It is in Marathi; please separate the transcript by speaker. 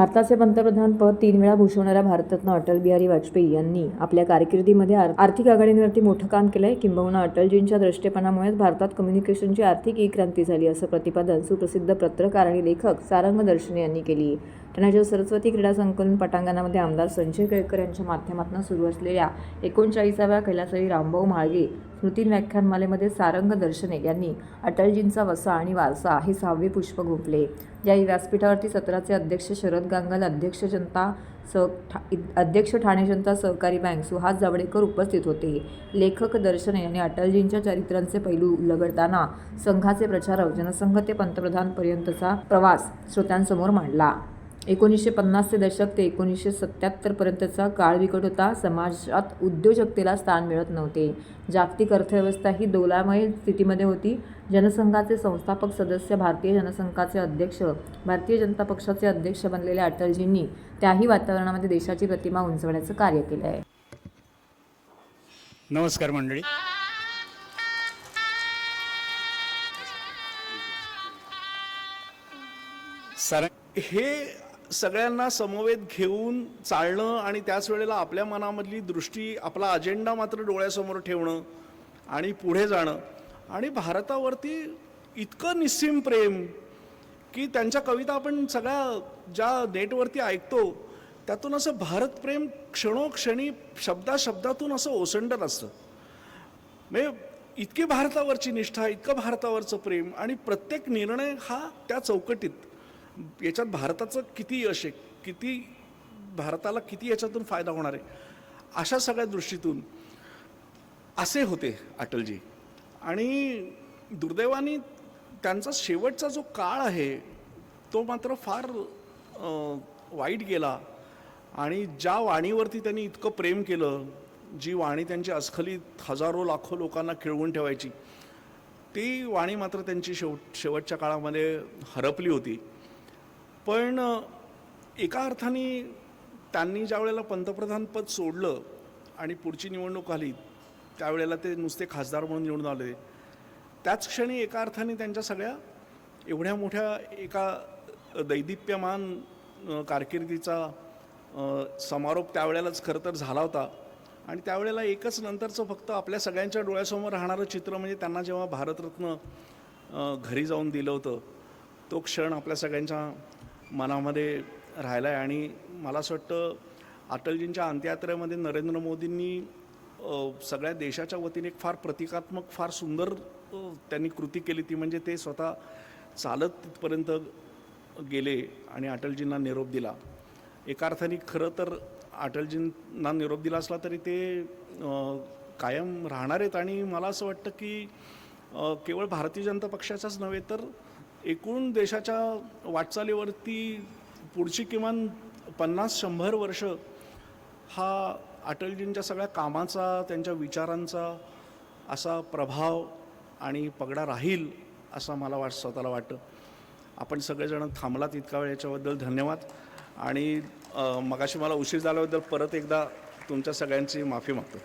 Speaker 1: भारताचे पंतप्रधान पद तीन वेळा भूषवणाऱ्या भारतरत्न अटल बिहारी वाजपेयी यांनी आपल्या कारकिर्दीमध्ये आर्थिक आघाडींवरती मोठं काम केलंय. किंबहुना अटलजींच्या दृष्टेपणामुळेच भारतात कम्युनिकेशनची आर्थिक ई क्रांती झाली असं प्रतिपादन सुप्रसिद्ध पत्रकार आणि लेखक सारंग दर्शने यांनी केली ठाण्याच्या सरस्वती क्रीडा संकुलन पटांगणामध्ये आमदार संजय केळकर यांच्या माध्यमातून सुरू असलेल्या एकोणचाळीसाव्या कैलासरी रामभाऊ म्हाळगे स्मृती व्याख्यानमालेमध्ये सारंग दर्शने यांनी अटलजींचा वसा आणि वारसा हे सहावे पुष्प गुंफले. या व्यासपीठावरती सत्राचे अध्यक्ष शरद गांगल अध्यक्ष जनता स ठा अध्यक्ष ठाणे जनता सहकारी बँक सुहास जावडेकर उपस्थित होते. लेखक दर्शने यांनी अटलजींच्या चरित्रांचे पैलू उलगडताना संघाचे प्रचारक जनसंघ ते पंतप्रधानपर्यंतचा प्रवास श्रोत्यांसमोर मांडला. एकोणीसशे पन्नासचे दशक ते एकोणीसशे सत्याहत्तरपर्यंतचा काळ बिकट होता. समाजात उद्योजकतेला स्थान मिळत नव्हते. जागतिक अर्थव्यवस्था ही दोलामय स्थितीमध्ये होती. जनसंघाचे संस्थापक सदस्य भारतीय जनसंघाचे अध्यक्ष भारतीय जनता पक्षाचे अध्यक्ष बनलेल्या अटलजींनी त्याही वातावरणामध्ये देशाची प्रतिमा उंचवण्याचं कार्य केलं आहे.
Speaker 2: नमस्कार मंडळी. सर
Speaker 3: हे सगळ्यांना समवेत घेऊन चालणं आणि त्याच वेळेला आपल्या मनामधली दृष्टी आपला अजेंडा मात्र डोळ्यासमोर ठेवणं आणि पुढे जाणं. आणि भारतावरती इतकं निस्सीम प्रेम की त्यांच्या कविता आपण सगळ्या ज्या नेटवरती ऐकतो त्यातून असं भारतप्रेम क्षणोक्षणी शब्दाशब्दातून असं ओसंडत असतं. म्हणजे इतकी भारतावरची निष्ठा इतकं भारतावरचं प्रेम आणि प्रत्येक निर्णय हा त्या चौकटीत. याच्यात भारताचं किती यश आहे? किती भारताला किती याच्यातून फायदा होणार आहे? अशा सगळ्या दृष्टीतून असे होते अटलजी. आणि दुर्दैवाने त्यांचा शेवटचा जो काळ आहे तो मात्र फार वाईट गेला. आणि ज्या वाणीवरती त्यांनी इतकं प्रेम केलं जी वाणी त्यांची अस्खलित हजारो लाखो लोकांना खिळवून ठेवायची ती वाणी मात्र त्यांची शेवट शेवटच्या काळामध्ये हरपली होती. पण एका अर्थाने त्यांनी ज्या वेळेला पंतप्रधानपद सोडलं आणि पुढची निवडणूक आली त्यावेळेला ते नुसते खासदार म्हणून निवडून आले. त्याच क्षणी एका अर्थाने त्यांच्या सगळ्या एवढ्या मोठ्या एका दैदिप्यमान कारकिर्दीचा समारोप त्यावेळेलाच खरं तर झाला होता. आणि त्यावेळेला एकच नंतरचं फक्त आपल्या सगळ्यांच्या डोळ्यासमोर राहणारं चित्र म्हणजे त्यांना जेव्हा भारतरत्न घरी जाऊन दिलं होतं तो क्षण आपल्या सगळ्यांच्या मनामध्ये राहिला आहे आणि मला असं वाटतं अटलजींच्या अंत्ययात्रेमध्ये नरेंद्र मोदींनी सगळ्या देशाच्या वतीने एक फार प्रतिकात्मक फार सुंदर त्यांनी कृती केली ती म्हणजे ते स्वतः चालत तिथपर्यंत गेले आणि अटलजींना निरोप दिला. एका अर्थाने खरं तर अटलजींना निरोप दिला असला तरी ते कायम राहणार आहेत आणि मला असं वाटतं की केवळ भारतीय जनता पक्षाचाच नव्हे तर एकूण देशाच्या वाटचालीवरती पुढची किमान पन्नास शंभर वर्ष हा अटलजींच्या सगळ्या कामाचा त्यांच्या विचारांचा असा प्रभाव आणि पगडा राहील असं मला वाट स्वतःला वाटतं. आपण सगळेजण थांबलात इतका वेळ याच्याबद्दल धन्यवाद. आणि मगाशी मला उशीर झाल्याबद्दल परत एकदा तुमच्या सगळ्यांची माफी मागतो.